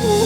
Ooh.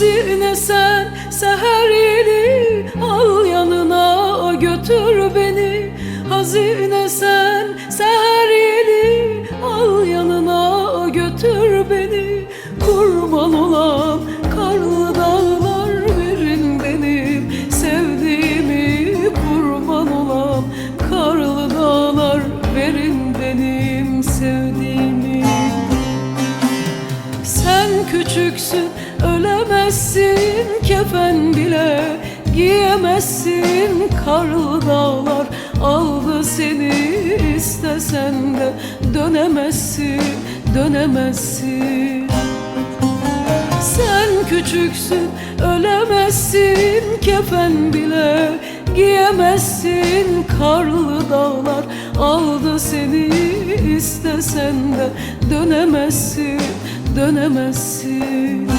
Hazine sen seher yeli Al yanına götür beni. Hazine sen seher yeli Al yanına götür beni. Kurban olan karlı dağlar verin benim. Sevdiğimi kurban olan karlı dağlar verin benim. Sevdiğimi. Sen küçüksün ölemezsin kefen bile giyemezsin karlı dağlar. Aldı seni istesen de dönemezsin dönemezsin. Sen küçüksün ölemezsin kefen bile giyemezsin karlı dağlar. Aldı seni istesen de dönemezsin dönemezsin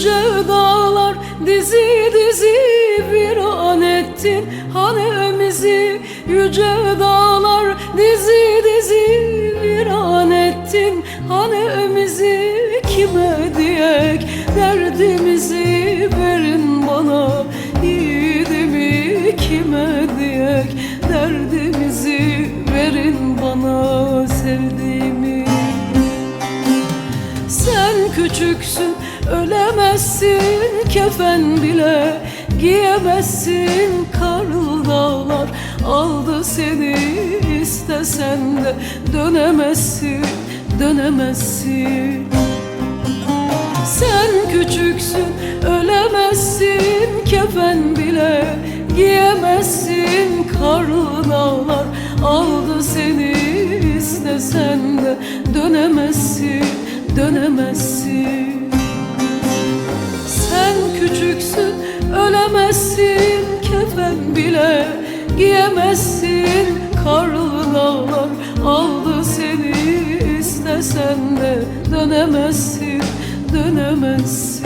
Yüce dağlar dizi dizi bir an ettin hanemizi. Yüce dağlar dizi dizi bir an ettin hanemizi. Kime diyek derdimizi verin bana yiğidimi Kime diyek derdimizi verin bana sevdiğimi. Sen küçüksün ölemezsin kefen bile giyemezsin karlı dağlar. Aldı seni istesen de dönemezsin dönemezsin. Sen küçüksün ölemezsin kefen bile giyemezsin karlı dağlar. Aldı seni istesen de dönemezsin dönemezsin sen küçüksün ölemezsin. Kefen bile giyemezsin. Karlı dağlar aldı seni. İstesen de dönemezsin dönemezsin